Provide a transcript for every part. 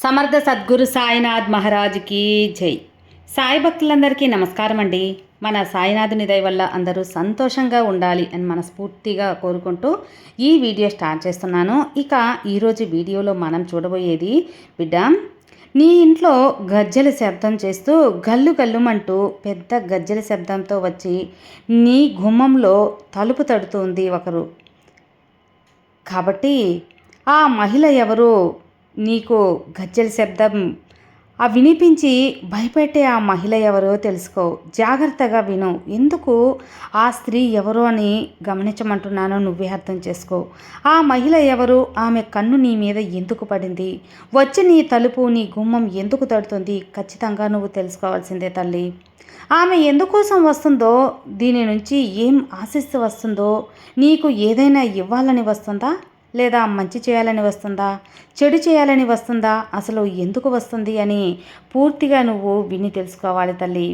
సమర్థ సద్గురు సాయినాథ్ మహారాజ్కి జై. సాయి భక్తులందరికీ నమస్కారం అండి. మన సాయినాథుని దయ వల్ల అందరూ సంతోషంగా ఉండాలి అని మనస్ఫూర్తిగా కోరుకుంటూ ఈ వీడియో స్టార్ట్ చేస్తున్నాను. ఇక ఈరోజు వీడియోలో మనం చూడబోయేది బిడ్డ నీ ఇంట్లో గజ్జల శబ్దం చేస్తూ గల్లు గల్లుమంటూ పెద్ద గజ్జల శబ్దంతో వచ్చి నీ గుమ్మంలో తలుపు తడుతుంది ఒకరు. కాబట్టి ఆ మహిళ ఎవరు? నీకు గజ్జల శబ్దం ఆ వినిపించి భయపెట్టే ఆ మహిళ ఎవరో తెలుసుకో. జాగ్రత్తగా విను. ఎందుకు ఆ స్త్రీ ఎవరు అని గమనించమంటున్నానో నువ్వే అర్థం చేసుకో. ఆ మహిళ ఎవరు? ఆమె కన్ను నీ మీద ఎందుకు పడింది? వచ్చి నీ తలుపు నీ గుమ్మం ఎందుకు తడుతుంది? ఖచ్చితంగా నువ్వు తెలుసుకోవాల్సిందే తల్లి. ఆమె ఎందుకోసం వస్తుందో దీని నుంచి ఏం ఆశిస్తూ వస్తుందో నీకు ఏదైనా ఇవ్వాలని వస్తుందా? లేదా మంచి చేయాలని వస్తుందా? చెడు చేయాలని వస్తుందా? అసలు ఎందుకు వస్తుంది అని పూర్తిగా నువ్వు విని తెలుసుకోవాలి తల్లి.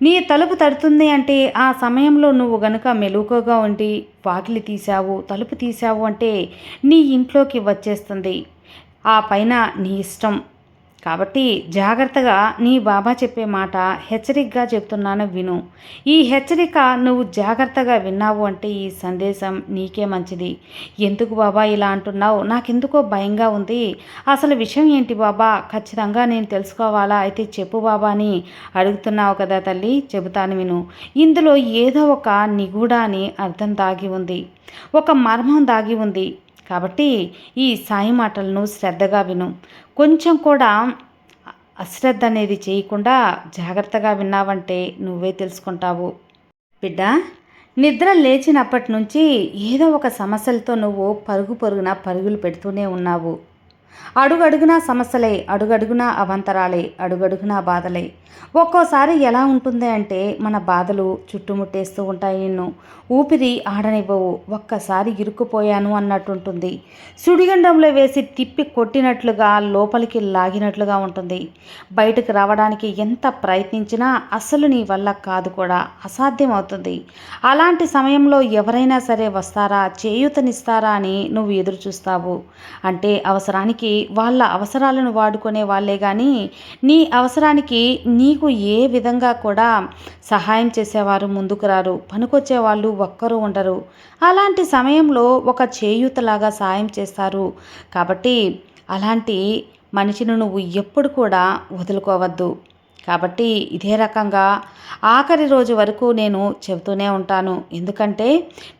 నీ తలుపు తడుతుంది అంటే ఆ సమయంలో నువ్వు గనుక మెలకుగా ఉండి వాకిలి తీసావు తలుపు తీసావు అంటే నీ ఇంట్లోకి వచ్చేస్తుంది. ఆ పైన నీ ఇష్టం. కాబట్టి జాగ్రత్తగా నీ బాబా చెప్పే మాట హెచ్చరికగా చెప్తున్నాను విను. ఈ హెచ్చరిక నువ్వు జాగ్రత్తగా విన్నావు అంటే ఈ సందేశం నీకే మంచిది. ఎందుకు బాబా ఇలా అంటున్నావు? నాకెందుకో భయంగా ఉంది. అసలు విషయం ఏంటి బాబా? ఖచ్చితంగా నేను తెలుసుకోవాలా? అయితే చెప్పు బాబా అని అడుగుతున్నావు కదా తల్లి? చెబుతాను విను. ఇందులో ఏదో ఒక నిగూఢ అని అర్థం దాగి ఉంది. ఒక మర్మం దాగి ఉంది. కాబట్టి ఈ సాయి మాటలను శ్రద్ధగా విను. కొంచెం కూడా అశ్రద్ధ అనేది చేయకుండా జాగ్రత్తగా విన్నావంటే నువ్వే తెలుసుకుంటావు. బిడ్డ నిద్ర లేచినప్పటి నుంచి ఏదో ఒక సమస్యలతో నువ్వు పరుగు పరుగున పరుగులు పెడుతూనే ఉన్నావు. అడుగడుగునా సమస్యలే అడుగడుగునా అవంతరాలే అడుగడుగునా బాధలే. ఒక్కోసారి ఎలా ఉంటుంది అంటే మన బాధలు చుట్టుముట్టేస్తూ ఉంటాయి నిన్ను. ఊపిరి ఆడనివ్వవు ఒక్కసారి ఇరుక్కుపోయాను అన్నట్టుంటుంది. సుడిగండంలో వేసి తిప్పి కొట్టినట్లుగా లోపలికి లాగినట్లుగా ఉంటుంది. బయటకు రావడానికి ఎంత ప్రయత్నించినా అసలు నీ వల్ల కాదు కూడా అసాధ్యం అవుతుంది అలాంటి సమయంలో ఎవరైనా సరే వస్తారా చేయూతనిస్తారా అని నువ్వు ఎదురు చూస్తావు అంటే అవసరానికి వాళ్ళ అవసరాలను వాడుకునే వాళ్ళే కానీ నీ అవసరానికి నీకు ఏ విధంగా కూడా సహాయం చేసేవారు ముందుకు రారు పనికొచ్చే వాళ్ళు ఒక్కరూ ఉండరు. అలాంటి సమయంలో ఒక చేయూతలాగా సాయం చేస్తారు. కాబట్టి అలాంటి మనిషిని నువ్వు ఎప్పుడు కూడా వదులుకోవద్దు. కాబట్టి ఇదే రకంగా ఆఖరి రోజు వరకు నేను చెబుతూనే ఉంటాను. ఎందుకంటే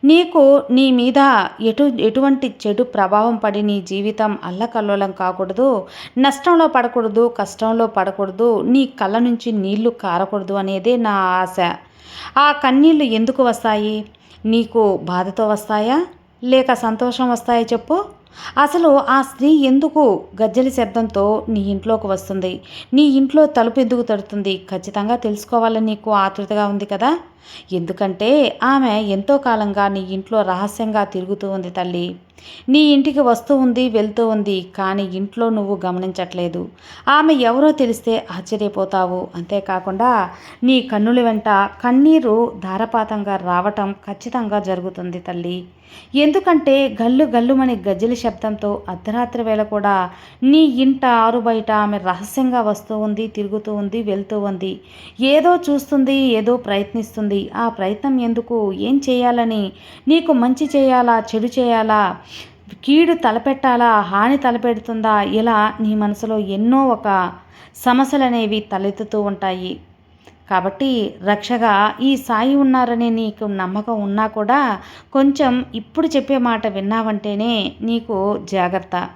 నీకు నీ మీద ఎటు ఎటువంటి చెడు ప్రభావం పడి నీ జీవితం అల్లకల్లోలం కాకూడదు నష్టంలో పడకూడదు కష్టంలో పడకూడదు నీ కళ్ళ నుంచి నీళ్ళు కారకూడదు అనేదే నా ఆశ. ఆ కన్నీళ్ళు ఎందుకు వస్తాయి? నీకు బాధతో వస్తాయా? లేక సంతోషం వస్తాయా చెప్పు? అసలు ఆ స్త్రీ ఎందుకు గజ్జలి శబ్దంతో నీ ఇంట్లోకి వస్తుంది? నీ ఇంట్లో తలుపు ఎందుకు తడుతుంది? ఖచ్చితంగా తెలుసుకోవాలని నీకు ఆతృతగా ఉంది కదా? ఎందుకంటే ఆమె ఎంతో కాలంగా నీ ఇంట్లో రహస్యంగా తిరుగుతూ ఉంది తల్లి. నీ ఇంటికి వస్తూ ఉంది వెళ్తూ ఉంది కానీ ఇంట్లో నువ్వు గమనించట్లేదు. ఆమె ఎవరో తెలిస్తే ఆశ్చర్యపోతావు. అంతేకాకుండా నీ కన్నుల వెంట కన్నీరు ధారపాతంగా రావటం ఖచ్చితంగా జరుగుతుంది తల్లి. ఎందుకంటే గల్లు గల్లుమని గజ్జల శబ్దంతో అర్ధరాత్రి వేళ కూడా నీ ఇంట ఆరు బయట ఆమె రహస్యంగా వస్తూ ఉంది తిరుగుతూ ఉంది వెళ్తూ ఉంది. ఏదో చూస్తుంది ఏదో ప్రయత్నిస్తుంది. ఆ ప్రయత్నం ఎందుకు? ఏం చేయాలని? నీకు మంచి చేయాలా చెడు చేయాలా? కీడు తలపెట్టాలా? హాని తలపెడుతుందా? ఇలా నీ మనసులో ఎన్నో ఒక సమస్యలు అనేవి తలెత్తుతూ ఉంటాయి. కాబట్టి రక్షగా ఈ సాయి ఉన్నారని నీకు నమ్మకం ఉన్నా కూడా కొంచెం ఇప్పుడు చెప్పే మాట విన్నావంటేనే నీకు జాగ్రత్త.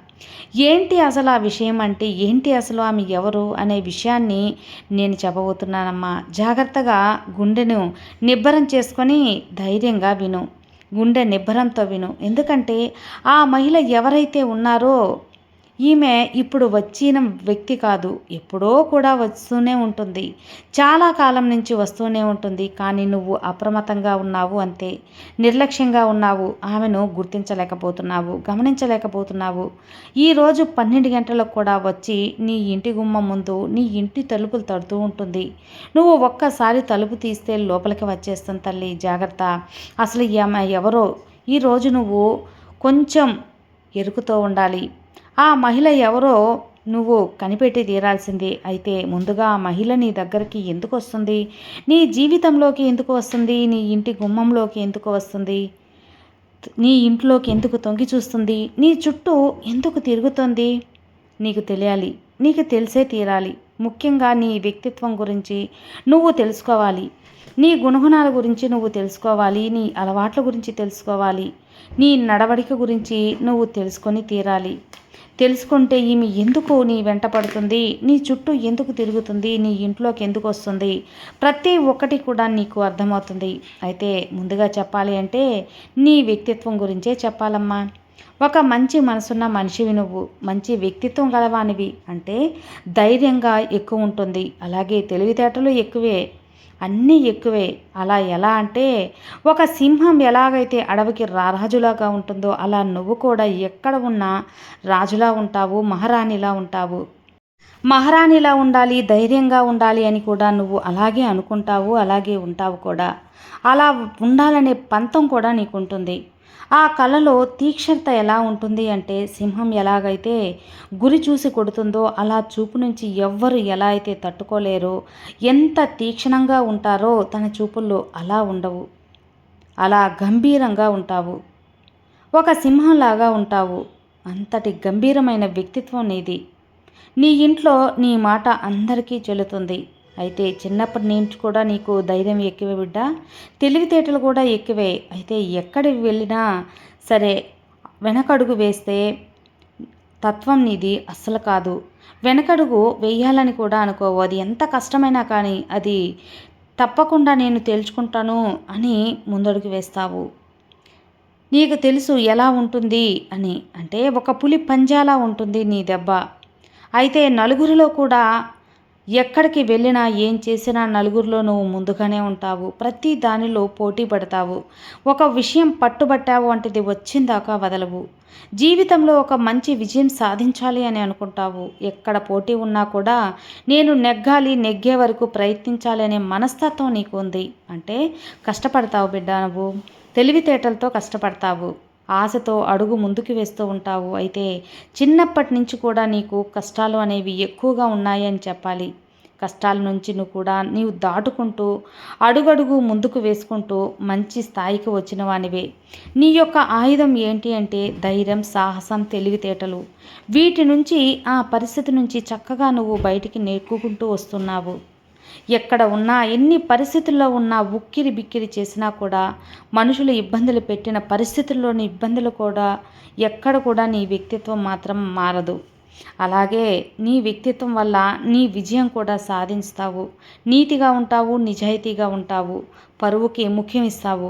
ఏంటి అసలు ఆ విషయం అంటే ఏంటి అసలు ఆమె ఎవరు అనే విషయాన్ని నేను చెప్పబోతున్నానమ్మా. జాగ్రత్తగా గుండెను నిబ్బరం చేసుకొని ధైర్యంగా విను. గుండె నిబ్బరంతో విను. ఎందుకంటే ఆ మహిళ ఎవరైతే ఉన్నారో ఈమె ఇప్పుడు వచ్చిన వ్యక్తి కాదు. ఎప్పుడో కూడా వస్తూనే ఉంటుంది. చాలా కాలం నుంచి వస్తూనే ఉంటుంది. కానీ నువ్వు అప్రమత్తంగా ఉన్నావు అంతే. నిర్లక్ష్యంగా ఉన్నావు. ఆమెను గుర్తించలేకపోతున్నావు. గమనించలేకపోతున్నావు. ఈరోజు పన్నెండు గంటలకు కూడా వచ్చి నీ ఇంటి గుమ్మం ముందు నీ ఇంటి తలుపులు తడుతూ ఉంటుంది. నువ్వు ఒక్కసారి తలుపు తీస్తే లోపలికి వచ్చేస్తాను తల్లి. జాగ్రత్త. అసలు ఈమె ఎవరో? ఈరోజు నువ్వు కొంచెం ఎరుకుతో ఉండాలి. ఆ మహిళ ఎవరో నువ్వు కనిపెట్టి తీరాల్సింది. అయితే ముందుగా ఆ మహిళ నీ దగ్గరికి ఎందుకు వస్తుంది? నీ జీవితంలోకి ఎందుకు వస్తుంది? నీ ఇంటి గుమ్మంలోకి ఎందుకు వస్తుంది? నీ ఇంట్లోకి ఎందుకు తొంగి చూస్తుంది? నీ చుట్టూ ఎందుకు తిరుగుతుంది? నీకు తెలియాలి. నీకు తెలిసే తీరాలి. ముఖ్యంగా నీ వ్యక్తిత్వం గురించి నువ్వు తెలుసుకోవాలి. నీ గుణగుణాల గురించి నువ్వు తెలుసుకోవాలి. నీ అలవాట్ల గురించి తెలుసుకోవాలి. నీ నడవడిక గురించి నువ్వు తెలుసుకొని తీరాలి. తెలుసుకుంటే ఈమె ఎందుకు నీ వెంట పడుతుంది? నీ చుట్టూ ఎందుకు తిరుగుతుంది? నీ ఇంట్లోకి ఎందుకు వస్తుంది? ప్రతి ఒక్కటి కూడా నీకు అర్థమవుతుంది. అయితే ముందుగా చెప్పాలి అంటే నీ వ్యక్తిత్వం గురించే చెప్పాలమ్మా. ఒక మంచి మనసున్న మనిషివి నువ్వు మంచి వ్యక్తిత్వం గలవానివి అంటే ధైర్యంగా ఎక్కువ ఉంటుంది. అలాగే తెలివితేటలు ఎక్కువే. అన్నీ ఎక్కువే. అలా ఎలా అంటే ఒక సింహం ఎలాగైతే అడవికి రారాజులాగా ఉంటుందో అలా నువ్వు కూడా ఎక్కడ ఉన్నా రాజులా ఉంటావు మహారాణిలా ఉంటావు. మహారాణిలా ఉండాలి ధైర్యంగా ఉండాలి అని కూడా నువ్వు అలాగే అనుకుంటావు అలాగే ఉంటావు కూడా. అలా ఉండాలనే పంతం కూడా నీకు ఉంటుంది ఆ కళలో తీక్షణత ఎలా ఉంటుంది అంటే సింహం ఎలాగైతే గురి చూసి కొడుతుందో అలా చూపు నుంచి ఎవ్వరు ఎలా అయితే తట్టుకోలేరో ఎంత తీక్షణంగా ఉంటారో తన చూపుల్లో అలా ఉండవు. అలా గంభీరంగా ఉంటావు. ఒక సింహంలాగా ఉంటావు. అంతటి గంభీరమైన వ్యక్తిత్వం నీది. నీ ఇంట్లో నీ మాట అందరికీ చెల్లుతుంది. అయితే చిన్నప్పటి నుంచి కూడా నీకు ధైర్యం ఎక్కువే బిడ్డ. తెలివితేటలు కూడా ఎక్కువే. అయితే ఎక్కడికి వెళ్ళినా సరే వెనకడుగు వేస్తే తత్వం నీది అస్సలు కాదు. వెనకడుగు వేయాలని కూడా అనుకోవు. అది ఎంత కష్టమైనా కానీ అది తప్పకుండా నేను తేల్చుకుంటాను అని ముందడుగు వేస్తావు. నీకు తెలుసు ఎలా ఉంటుంది అని. అంటే ఒక పులి పంజాలా ఉంటుంది నీ దెబ్బ. అయితే నలుగురిలో కూడా ఎక్కడికి వెళ్ళినా ఏం చేసినా నలుగురిలో నువ్వు ముందుగానే ఉంటావు. ప్రతి దానిలో పోటీ పడతావు. ఒక విషయం పట్టుబట్టావు వంటిది వచ్చిందాకా వదలవు. జీవితంలో ఒక మంచి విజయం సాధించాలి అని అనుకుంటావు. ఎక్కడ పోటీ ఉన్నా కూడా నేను నెగ్గాలి నెగ్గే వరకు ప్రయత్నించాలి అనే మనస్తత్వం నీకు ఉంది అంటే కష్టపడతావు బిడ్డ నువ్వు. తెలివితేటలతో కష్టపడతావు. ఆశతో అడుగు ముందుకు వేస్తూ ఉంటావు. అయితే చిన్నప్పటి నుంచి కూడా నీకు కష్టాలు అనేవి ఎక్కువగా ఉన్నాయని చెప్పాలి. కష్టాల నుంచి నువ్వు కూడా నీవు దాటుకుంటూ అడుగడుగు ముందుకు వేసుకుంటూ మంచి స్థాయికి వచ్చిన వానివే. నీ యొక్క ఆయుధం ఏంటి అంటే ధైర్యం సాహసం తెలివితేటలు. వీటి నుంచి ఆ పరిస్థితి నుంచి చక్కగా నువ్వు బయటికి నెక్కుకుంటూ వస్తున్నావు. ఎక్కడ ఉన్నా ఎన్ని పరిస్థితుల్లో ఉన్నా ఉక్కిరి బిక్కిరి చేసినా కూడా మనుషులు ఇబ్బందులు పెట్టిన పరిస్థితుల్లోని ఇబ్బందులు కూడా ఎక్కడ కూడా నీ వ్యక్తిత్వం మాత్రం మారదు. అలాగే నీ వ్యక్తిత్వం వల్ల నీ విజయం కూడా సాధిస్తావు నీతిగా ఉంటావు నిజాయితీగా ఉంటావు. పరువుకి ముఖ్యం ఇస్తావు.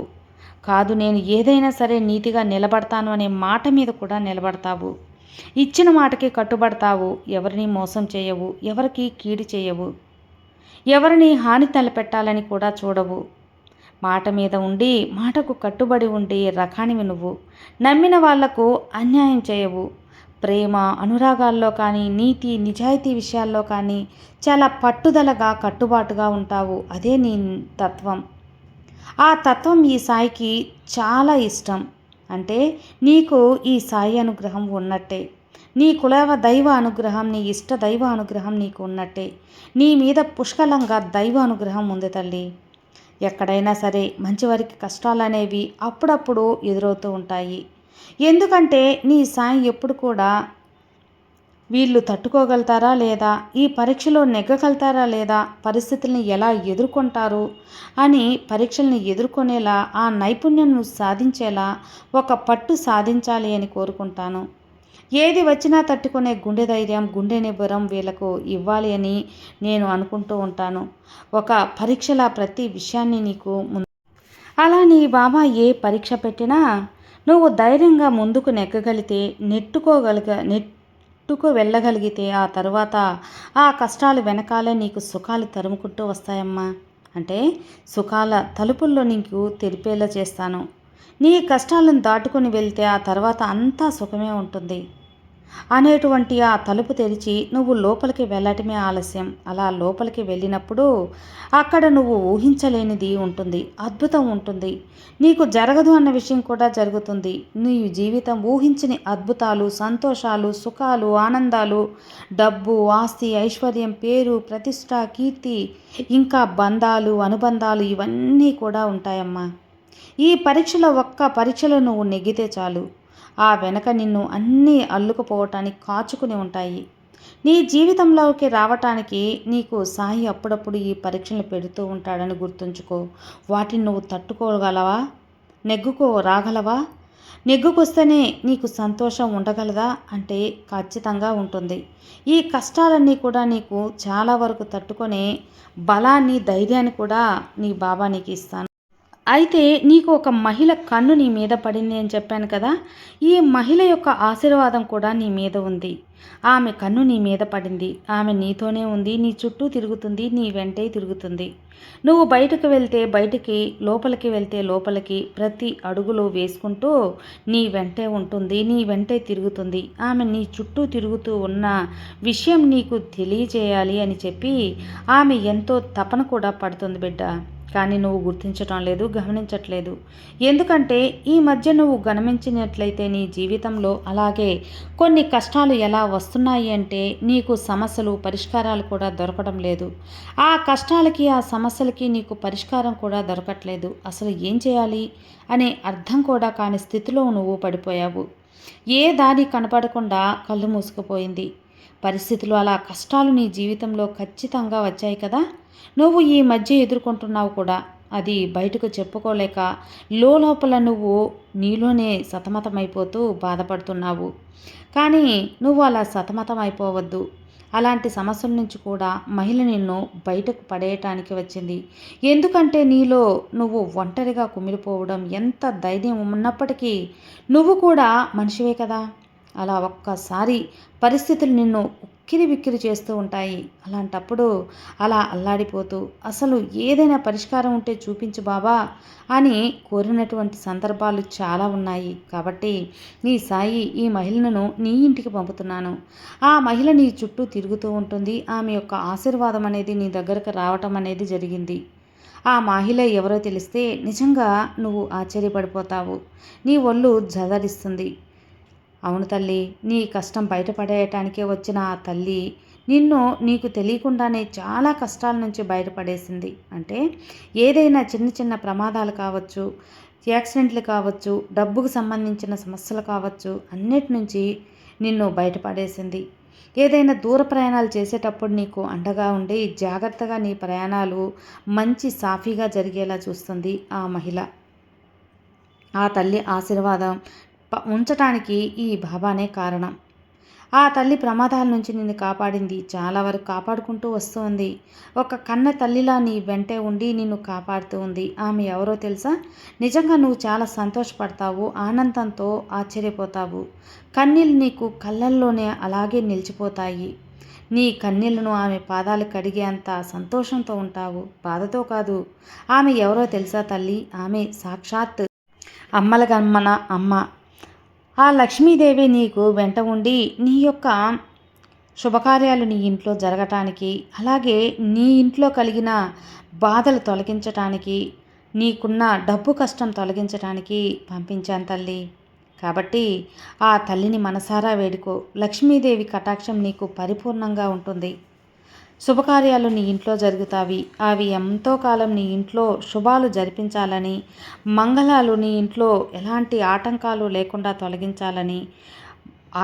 కాదు నేను ఏదైనా సరే నీతిగా నిలబడతాను అనే మాట మీద కూడా నిలబడతావు. ఇచ్చిన మాటకి కట్టుబడతావు. ఎవరిని మోసం చేయవు. ఎవరికి కీడు చేయవు. ఎవరిని హాని తలపెట్టాలని కూడా చూడవు. మాట మీద ఉండి మాటకు కట్టుబడి ఉండి రకానివి నువ్వు. నమ్మిన వాళ్ళకు అన్యాయం చేయవు. ప్రేమ అనురాగాల్లో కానీ నీతి నిజాయితీ విషయాల్లో కానీ చాలా పట్టుదలగా కట్టుబాటుగా ఉంటావు. అదే నీ తత్వం. ఆ తత్వం ఈ సాయికి చాలా ఇష్టం. అంటే నీకు ఈ సాయి అనుగ్రహం ఉన్నట్టే. నీ కులవ దైవ అనుగ్రహం నీ ఇష్ట దైవ అనుగ్రహం నీకు ఉన్నట్టే. నీ మీద పుష్కలంగా దైవ అనుగ్రహం ఉంది తల్లి. ఎక్కడైనా సరే మంచివారికి కష్టాలు అనేవి అప్పుడప్పుడు ఎదురవుతూ ఉంటాయి. ఎందుకంటే నీ సాయం ఎప్పుడు కూడా వీళ్ళు తట్టుకోగలుగుతారా లేదా? ఈ పరీక్షలో నెగ్గగలుగుతారా లేదా? పరిస్థితుల్ని ఎలా ఎదుర్కొంటారు? అని పరీక్షల్ని ఎదుర్కొనేలా ఆ నైపుణ్యం సాధించేలా ఒక పట్టు సాధించాలి అని కోరుకుంటాను. ఏది వచ్చినా తట్టుకునే గుండె ధైర్యం గుండె నిబ్బరం వీళ్ళకు ఇవ్వాలి అని నేను అనుకుంటూ ఉంటాను. ఒక పరీక్షల ప్రతి విషయాన్ని నీకు అలా నీ బాబా ఏ పరీక్ష పెట్టినా నువ్వు ధైర్యంగా ముందుకు నెగ్గగలిగితే నెట్టుకోగలిగ నెట్టుకు వెళ్ళగలిగితే ఆ తర్వాత ఆ కష్టాలు వెనకాలే నీకు సుఖాలు తరుముకుంటూ వస్తాయమ్మా. అంటే సుఖాల తలుపుల్లో నీకు తెరిపేలా చేస్తాను. నీ కష్టాలను దాటుకొని వెళ్తే ఆ తర్వాత అంతా సుఖమే ఉంటుంది. అనేటువంటి ఆ తలుపు తెరిచి నువ్వు లోపలికి వెళ్ళటమే ఆలస్యం. అలా లోపలికి వెళ్ళినప్పుడు అక్కడ నువ్వు ఊహించలేనిది ఉంటుంది అద్భుతం ఉంటుంది. నీకు జరగదు అన్న విషయం కూడా జరుగుతుంది. నీ జీవితం ఊహించని అద్భుతాలు సంతోషాలు సుఖాలు ఆనందాలు డబ్బు ఆస్తి ఐశ్వర్యం పేరు ప్రతిష్ట కీర్తి ఇంకా బంధాలు అనుబంధాలు ఇవన్నీ కూడా ఉంటాయమ్మా. ఈ పరీక్షలో ఒక్క పరీక్షలో నువ్వు నెగ్గితే చాలు. ఆ వెనక నిన్ను అన్నీ అల్లుకుపోవటానికి కాచుకుని ఉంటాయి. నీ జీవితంలోకి రావటానికి నీకు సాయి అప్పుడప్పుడు ఈ పరీక్షలు పెడుతూ ఉంటాడని గుర్తుంచుకో. వాటిని నువ్వు తట్టుకోగలవా? నెగ్గుకో రాగలవా? నెగ్గుకొస్తేనే నీకు సంతోషం ఉండగలదా? అంటే ఖచ్చితంగా ఉంటుంది. ఈ కష్టాలన్నీ కూడా నీకు చాలా వరకు తట్టుకొని బలాన్ని ధైర్యాన్ని కూడా నీ బాబా నీకు ఇస్తాను. అయితే నీకు ఒక మహిళ కన్ను నీ మీద పడింది అని చెప్పాను కదా ఈ మహిళ యొక్క ఆశీర్వాదం కూడా నీ మీద ఉంది. ఆమె కన్ను నీ మీద పడింది. ఆమె నీతోనే ఉంది. నీ చుట్టూ తిరుగుతుంది. నీ వెంటే తిరుగుతుంది. నువ్వు బయటకు వెళ్తే బయటికి లోపలికి వెళ్తే లోపలికి ప్రతి అడుగులో వేసుకుంటూ నీ వెంటే ఉంటుంది. నీ వెంటే తిరుగుతుంది. ఆమె నీ చుట్టూ తిరుగుతూ ఉన్న విషయం నీకు తెలియజేయాలి అని చెప్పి ఆమె ఎంతో తపన కూడా పడుతుంది బిడ్డ. కానీ నువ్వు గుర్తించటం లేదు గమనించట్లేదు. ఎందుకంటే ఈ మధ్య నువ్వు గమనించినట్లయితే నీ జీవితంలో అలాగే కొన్ని కష్టాలు ఎలా వస్తున్నాయి అంటే నీకు సమస్యలు పరిష్కారాలు కూడా దొరకడం లేదు. ఆ కష్టాలకి ఆ సమస్యలకి నీకు పరిష్కారం కూడా దొరకట్లేదు. అసలు ఏం చేయాలి అనే అర్థం కూడా కాని స్థితిలో నువ్వు పడిపోయావు. ఏ దారి కనపడకుండా కళ్ళు మూసుకుపోయింది. పరిస్థితులు అలా కష్టాలు నీ జీవితంలో ఖచ్చితంగా వచ్చాయి కదా? నువ్వు ఈ మధ్య ఎదుర్కొంటున్నావు కూడా. అది బయటకు చెప్పుకోలేక లోపల నువ్వు నీలోనే సతమతమైపోతూ బాధపడుతున్నావు. కానీ నువ్వు అలా సతమతం అయిపోవద్దు అలాంటి సమస్యల నుంచి కూడా మహిళ నిన్ను బయటకు పడేయటానికి వచ్చింది. ఎందుకంటే నీలో నువ్వు ఒంటరిగా కుమిలిపోవడం ఎంత ధైర్యం ఉన్నప్పటికీ నువ్వు కూడా మనిషివే కదా. అలా ఒక్కసారి పరిస్థితులు నిన్ను ఉక్కిరి బిక్కిరి చేస్తూ ఉంటాయి. అలాంటప్పుడు అలా అల్లాడిపోతూ అసలు ఏదైనా పరిష్కారం ఉంటే చూపించు బాబా అని కోరినటువంటి సందర్భాలు చాలా ఉన్నాయి. కాబట్టి నీ సాయి ఈ మహిళను నీ ఇంటికి పంపుతున్నాను. ఆ మహిళ నీ చుట్టూ తిరుగుతూ ఉంటుంది. ఆమె యొక్క ఆశీర్వాదం అనేది నీ దగ్గరకు రావటం అనేది జరిగింది. ఆ మహిళ ఎవరో తెలిస్తే నిజంగా నువ్వు ఆశ్చర్యపడిపోతావు. నీ ఒళ్ళు జదరిస్తుంది అవును తల్లి నీ కష్టం బయటపడేయటానికే వచ్చిన ఆ తల్లి నిన్ను నీకు తెలియకుండానే చాలా కష్టాల నుంచి బయటపడేసింది. అంటే ఏదైనా చిన్న చిన్న ప్రమాదాలు కావచ్చు యాక్సిడెంట్లు కావచ్చు డబ్బుకు సంబంధించిన సమస్యలు కావచ్చు అన్నిటి నుంచి నిన్ను బయటపడేసింది. ఏదైనా దూర ప్రయాణాలు చేసేటప్పుడు నీకు అండగా ఉండి జాగ్రత్తగా నీ ప్రయాణాలు మంచి సాఫీగా జరిగేలా చూస్తుంది ఆ మహిళ. ఆ తల్లి ఆశీర్వాదం ఉంచటానికి ఈ బాబానే కారణం. ఆ తల్లి ప్రమాదాల నుంచి నిన్ను కాపాడింది. చాలా వరకు కాపాడుకుంటూ వస్తుంది. ఒక కన్న తల్లిలా నీ వెంటే ఉండి నిన్ను కాపాడుతూ ఉంది. ఆమె ఎవరో తెలుసా? నిజంగా నువ్వు చాలా సంతోషపడతావు. ఆనందంతో ఆశ్చర్యపోతావు. కన్నీళ్ళు నీకు కళ్ళల్లోనే అలాగే నిలిచిపోతాయి. నీ కన్నీళ్ళను ఆమె పాదాలు కడిగేంత సంతోషంతో ఉంటావు. బాధతో కాదు. ఆమె ఎవరో తెలుసా తల్లి? ఆమె సాక్షాత్ అమ్మల గమ్మన అమ్మ. ఆ లక్ష్మీదేవి నీకు వెంట ఉండి నీ యొక్క శుభకార్యాలు నీ ఇంట్లో జరగటానికి అలాగే నీ ఇంట్లో కలిగిన బాధలు తొలగించటానికి నీకున్న డబ్బు కష్టం తొలగించటానికి పంపించాను తల్లి. కాబట్టి ఆ తల్లిని మనసారా వేడుకో. లక్ష్మీదేవి కటాక్షం నీకు పరిపూర్ణంగా ఉంటుంది. శుభకార్యాలు నీ ఇంట్లో జరుగుతావి. అవి ఎంతో కాలం నీ ఇంట్లో శుభాలు జరిపించాలని మంగళాలు నీ ఇంట్లో ఎలాంటి ఆటంకాలు లేకుండా తొలగించాలని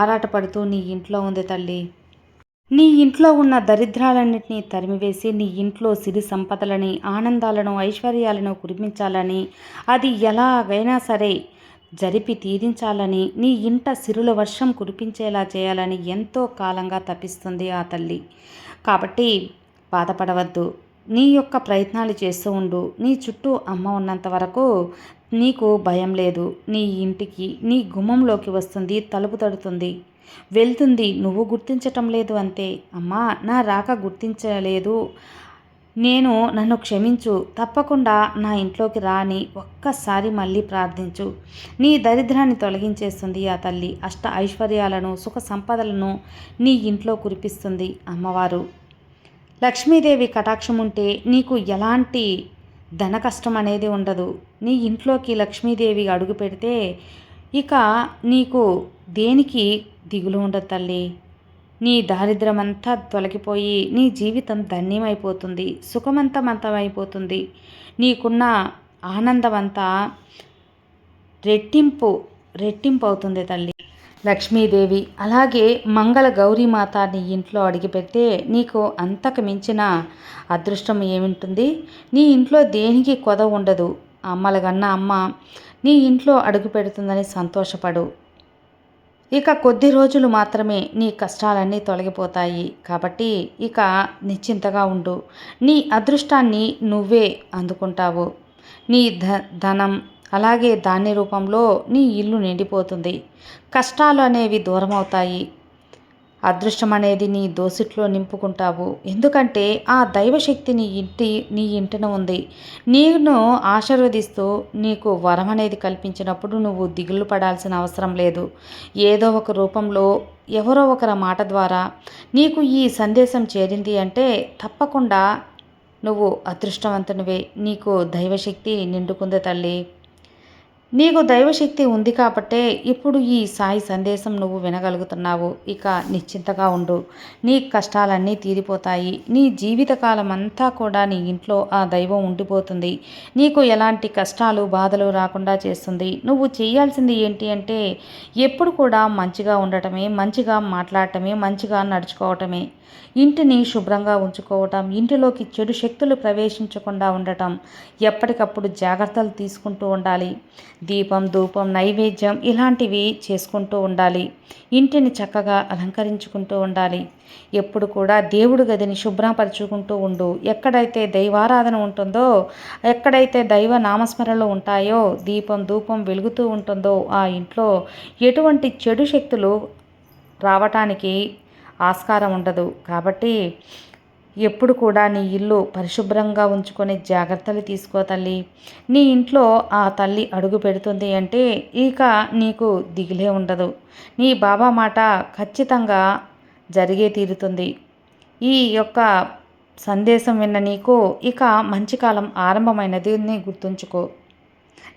ఆరాటపడుతూ నీ ఇంట్లో ఉంది తల్లి. నీ ఇంట్లో ఉన్న దరిద్రాలన్నింటినీ తరిమివేసి నీ ఇంట్లో సిరి సంపదలని ఆనందాలను ఐశ్వర్యాలను కురిపించాలని అది ఎలాగైనా సరే జరిపి తీరించాలని నీ ఇంట సిరుల వర్షం కురిపించేలా చేయాలని ఎంతో కాలంగా తప్పిస్తుంది ఆ తల్లి. కాబట్టి బాధపడవద్దు. నీ యొక్క ప్రయత్నాలు చేస్తూ ఉండు. నీ చుట్టూ అమ్మ ఉన్నంత వరకు నీకు భయం లేదు. నీ ఇంటికి నీ గుమ్మంలోకి వస్తుంది తలుపు తడుతుంది. వెళ్తుంది. నువ్వు గుర్తించటం లేదు అంతే. అమ్మా నా రాక గుర్తించలేదు. నేను నన్ను క్షమించు. తప్పకుండా నా ఇంట్లోకి రాని ఒక్కసారి మళ్ళీ ప్రార్థించు. నీ దరిద్రాన్ని తొలగించేస్తుంది ఆ తల్లి. అష్ట ఐశ్వర్యాలను సుఖ సంపదలను నీ ఇంట్లో కురిపిస్తుంది అమ్మవారు. లక్ష్మీదేవి కటాక్షం ఉంటే నీకు ఎలాంటి ధన కష్టం అనేది ఉండదు. నీ ఇంట్లోకి లక్ష్మీదేవి అడుగు పెడితే ఇక నీకు దేనికి దిగులు ఉండదు తల్లి? నీ దారిద్రమంతా తొలగిపోయి నీ జీవితం ధన్యమైపోతుంది సుఖమంతమంతమైపోతుంది. నీకున్న ఆనందమంతా రెట్టింపు రెట్టింపు అవుతుంది తల్లి. లక్ష్మీదేవి అలాగే మంగళ గౌరీమాత నీ ఇంట్లో అడిగిపెడితే నీకు అంతకు మించిన అదృష్టం ఏమింటుంది? నీ ఇంట్లో దేనికి కొద ఉండదు అమ్మలగన్న అమ్మ నీ ఇంట్లో అడుగు పెడుతుందని సంతోషపడు. ఇక కొద్ది రోజులు మాత్రమే నీ కష్టాలన్నీ తొలగిపోతాయి. కాబట్టి ఇక నిశ్చింతగా ఉండు. నీ అదృష్టాన్ని నువ్వే అందుకుంటావు. నీ ధ ధనం అలాగే ధాన్య రూపంలో నీ ఇల్లు నిండిపోతుంది. కష్టాలు అనేవి దూరం అవుతాయి అదృష్టం అనేది నీ దోసిట్లో నింపుకుంటావు. ఎందుకంటే ఆ దైవశక్తి నీ ఇంటి నీ ఇంటిన ఉంది. నేను ఆశీర్వదిస్తూ నీకు వరం అనేది కల్పించినప్పుడు నువ్వు దిగులు పడాల్సిన అవసరం లేదు. ఏదో ఒక రూపంలో ఎవరో ఒకరి మాట ద్వారా నీకు ఈ సందేశం చేరింది అంటే తప్పకుండా నువ్వు అదృష్టవంతునివే. నీకు దైవశక్తి నిండుకుంది తల్లి. నీకు దైవశక్తి ఉంది కాబట్టే ఇప్పుడు ఈ సాయి సందేశం నువ్వు వినగలుగుతున్నావు. ఇక నిశ్చింతగా ఉండు. నీ కష్టాలన్నీ తీరిపోతాయి. నీ జీవితకాలం అంతా కూడా నీ ఇంట్లో ఆ దైవం ఉండిపోతుంది. నీకు ఎలాంటి కష్టాలు బాధలు రాకుండా చేస్తుంది. నువ్వు చేయాల్సింది ఏంటి అంటే ఎప్పుడు కూడా మంచిగా ఉండటమే మంచిగా మాట్లాడటమే మంచిగా నడుచుకోవటమే. ఇంటిని శుభ్రంగా ఉంచుకోవటం ఇంటిలోకి చెడు శక్తులు ప్రవేశించకుండా ఉండటం ఎప్పటికప్పుడు జాగ్రత్తలు తీసుకుంటూ ఉండాలి. దీపం ధూపం నైవేద్యం ఇలాంటివి చేసుకుంటూ ఉండాలి. ఇంటిని చక్కగా అలంకరించుకుంటూ ఉండాలి. ఎప్పుడు కూడా దేవుడు గదిని శుభ్రపరచుకుంటూ ఉండు. ఎక్కడైతే దైవారాధన ఉంటుందో ఎక్కడైతే దైవ నామస్మరణలు ఉంటాయో దీపం ధూపం వెలుగుతూ ఉంటుందో ఆ ఇంట్లో ఎటువంటి చెడు శక్తులు రావటానికి ఆస్కారం ఉండదు. కాబట్టి ఎప్పుడు కూడా నీ ఇల్లు పరిశుభ్రంగా ఉంచుకొని జాగ్రత్తలు తీసుకో తల్లి. నీ ఇంట్లో ఆ తల్లి అడుగు పెడుతుంది అంటే ఇక నీకు దిగులే ఉండదు. నీ బాబా మాట ఖచ్చితంగా జరిగే తీరుతుంది. ఈ యొక్క సందేశం విన్న నీకు ఇక మంచి కాలం ఆరంభమైనది గుర్తుంచుకో.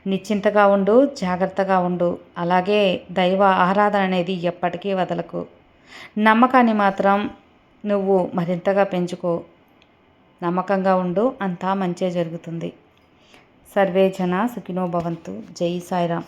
నిశ్చింతగా ఉండు జాగ్రత్తగా ఉండు. అలాగే దైవ ఆరాధన అనేది ఎప్పటికీ వదలకు. నమ్మకాన్ని మాత్రం నువ్వు మరింతగా పెంచుకో. నమ్మకంగా ఉండు అంతా మంచే జరుగుతుంది. సర్వే జన సుఖినో భవంతు. జై సాయిరామ్.